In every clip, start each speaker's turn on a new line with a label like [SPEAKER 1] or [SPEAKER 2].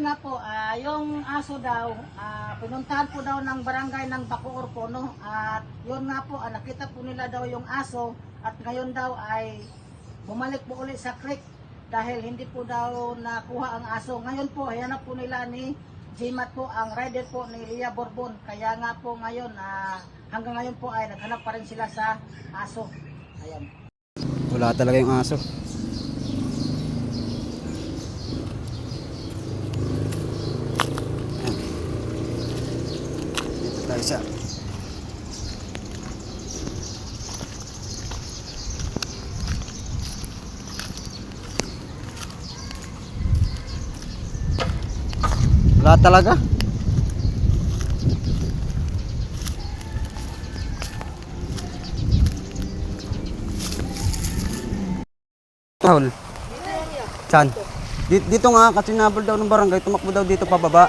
[SPEAKER 1] ayun nga po, ah, yung aso daw, ah, pinuntahan po daw ng barangay ng Bacoor po, no? At yun nga po, ah, nakita po nila daw yung aso at ngayon daw ay bumalik po ulit sa creek dahil hindi po daw nakuha ang aso. Ngayon po, ayan po nila ni Jimat po, ang rider po ni Lia Borbon. Kaya nga po ngayon, ah, hanggang ngayon po ay naghanap pa rin sila sa aso. Ayan.
[SPEAKER 2] Wala talaga yung aso. Dito tayo sa Wala talaga. Tahol. Saan? Dito, nga, kasi nabol daw ng barangay, tumakbo daw dito pababa.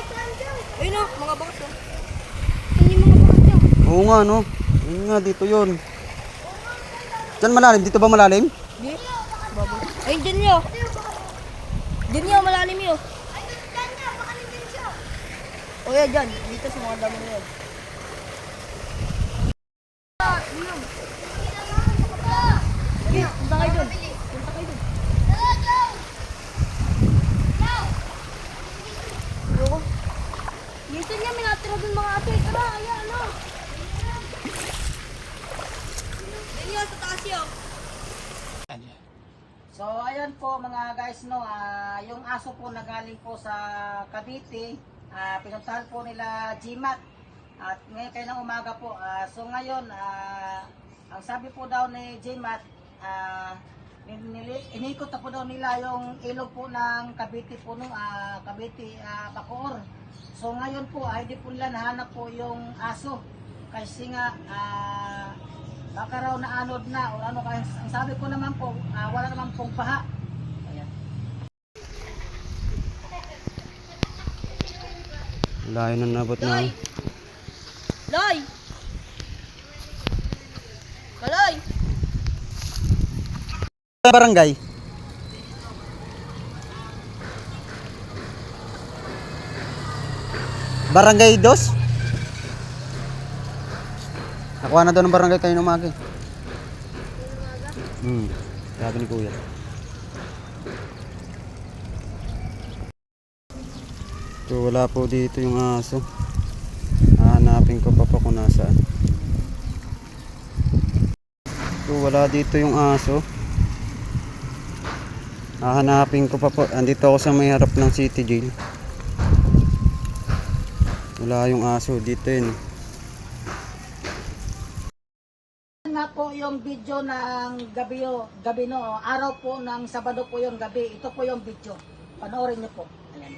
[SPEAKER 3] Ayun o, mga bangas o. Hindi mga bangas yan.
[SPEAKER 2] Oo nga, no? Yun nga, dito yun. Diyan malalim, dito ba malalim?
[SPEAKER 3] Di? Babo. Ayun, dyan nyo. Dyan nyo, malalim yun. O yan, dyan. Dito sa mga dami na yan. Sige, punta kayo dun. Punta kayo dun. Ayoko. Dito niya, may natira dun mga ate. Tara, ayan, ano. Ayun yun, sa taas yun.
[SPEAKER 1] So ayan po mga guys no, ah, yung aso po na galing po sa Cavite, ah, pinuntahan po nila GMAT at ngayon kayo ng umaga po. ah, so ngayon, ah, ang sabi po daw ni GMAT, nili- inikot na po daw nila yung ilog po ng Cavite po no, ah, Cavite ah, Bacoor. So ngayon po, ay di po nila nahanap po yung aso. Kasi nga, ah, baka raw naanod na o ano kaya ang sabi ko naman po ah, wala naman pong paha ayan
[SPEAKER 2] Layo na nabot na.
[SPEAKER 3] Loy! Loy! Kaloy!
[SPEAKER 2] Barangay. Barangay Dos? Nakuha na daw ng barangay kayo umaga. eh. Hmm, sabi ni Kuya. So, wala po dito yung aso. Hanapin ko pa po kung nasaan. So, wala dito yung aso. Hahanapin ko pa po. Andito ako sa may harap ng city jail. Wala yung aso dito yun.
[SPEAKER 1] Yan nga po yung video ng gabi, o- gabi no, araw po ng Sabado po yung gabi. Ito po yung video. Panoorin niyo po. Ayan.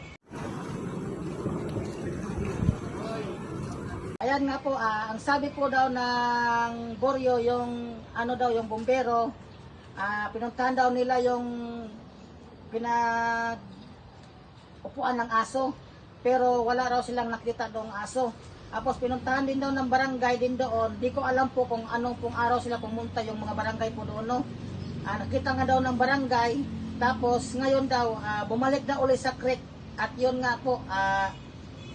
[SPEAKER 1] Ayan nga po, ah, ang sabi po daw ng Boryo, yung ano daw, yung bombero, ah, pinuntahan daw nila yung pinag upuan ng aso. Pero wala raw silang nakita doong aso. Tapos pinuntahan din daw ng barangay din doon. Di ko alam po kung anong pong araw sila pumunta yung mga barangay po doon. No? Ah, nakita nga daw ng barangay. Tapos ngayon daw, ah, bumalik na uli sa creek. At yun nga po, ah,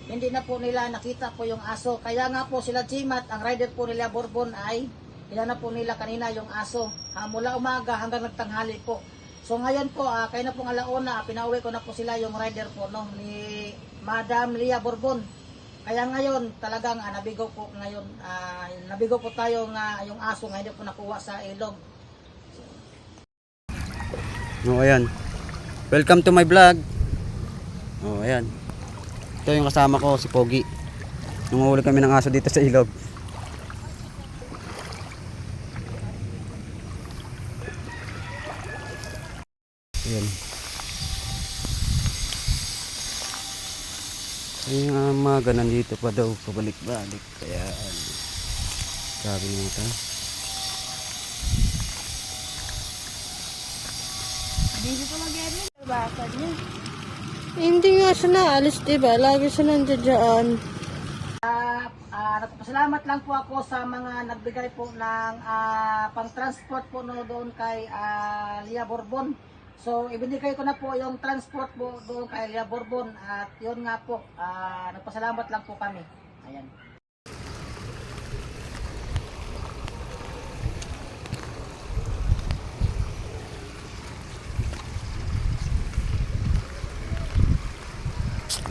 [SPEAKER 1] hindi na po nila nakita po yung aso. Kaya nga po sila Jimat, ang rider po nila Bourbon ay hinanap po nila kanina yung aso. Ah, mula umaga hanggang nagtanghali po. So ngayon po, ah, kayo na pong alauna, pinauwi ko na po sila yung rider po no, ni Madam Lia Bourbon. Kaya ngayon, talagang ah, nabigo po ngayon, ah, nabigo po tayo nga yung aso nga hindi po nakuha sa ilog.
[SPEAKER 2] Oh, ayan. Welcome to my vlog. Oh, ayan. Ito yung kasama ko, si Pogi. Nunguli kami ng aso dito sa ilog. Ayan. Yung uh, mga nandito pa daw, pabalik-balik. Kaya, sabi nyo ito.
[SPEAKER 3] Hindi niya?
[SPEAKER 4] Hindi nga siya naalis, diba? Lagi siya nandiyan dyan.
[SPEAKER 1] Ah, ah, nagpasalamat lang po ako sa mga nagbigay po ng ah, pang-transport po no doon kay ah, Lia Bourbon. So, ibinigay ko na po yung transport po doon kay Elia Bourbon at yun nga po, ah, nagpasalamat lang po kami. Ayan.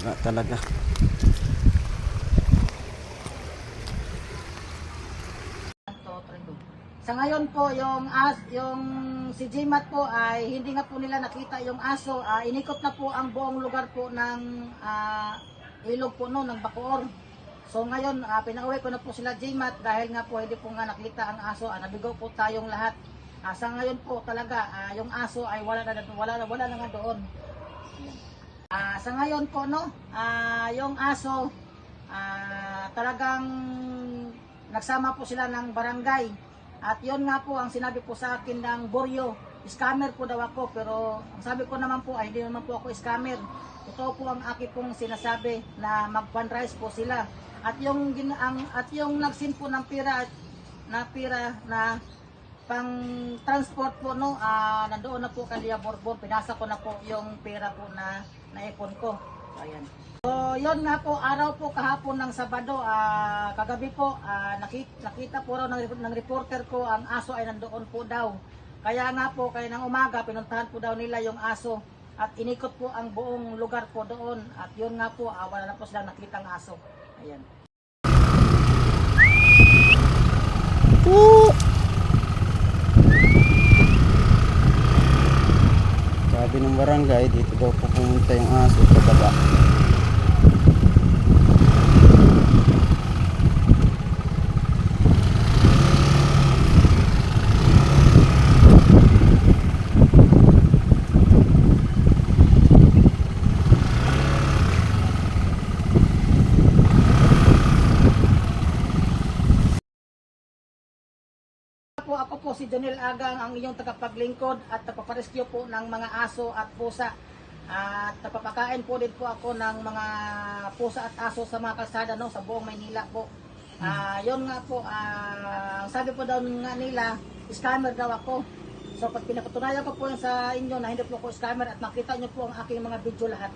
[SPEAKER 2] Wala talaga.
[SPEAKER 1] Sa ngayon po, yung as, yung si Jimat po ay hindi nga po nila nakita yung aso. Ah, inikot na po ang buong lugar po ng ah, ilog po no, ng Bacoor. So ngayon, ah, pinauwi ko na po sila Jimat dahil nga po hindi po nga nakita ang aso. Ah, nabigaw po tayong lahat. Ah, sa ngayon po talaga, ah, yung aso ay wala na, wala, na- wala na nga doon. Ah, sa ngayon po no, ah, yung aso ah, talagang nagsama po sila ng barangay. At yon nga po ang sinabi po sa akin ng Boryo, scammer po daw ako pero ang sabi ko naman po ay hindi naman po ako scammer. Ito po ang aking pong sinasabi na mag-fundraise po sila. At yung ang at yung nagsin po ng pira na pira na pang transport po no ah nandoon na po kay Lia Borbon pinasa ko na po yung pera po na naipon ko ayan. So yon nga po araw po kahapon ng Sabado ah kagabi po ah, nakita, nakita po raw ng, ng reporter ko ang aso ay nandoon po daw. Kaya nga po kaya ng umaga pinuntahan po daw nila yung aso at inikot po ang buong lugar po doon. At yun nga po ah, wala na po silang nakitang aso. Ayan
[SPEAKER 2] Sabi ng barangay, dito daw po pumunta yung aso sa baba.
[SPEAKER 1] Po si Jonel Agang ang inyong tagapaglingkod at nagpaparescue po ng mga aso at pusa at nagpapakain po din po ako ng mga pusa at aso sa mga kalsada no sa buong Maynila po. Ah, yon nga po ah, ang sabi po daw nga nila scammer daw ako. So pag pinapatunayan ko po yun sa inyo na hindi po ako scammer at makita niyo po ang aking mga video lahat.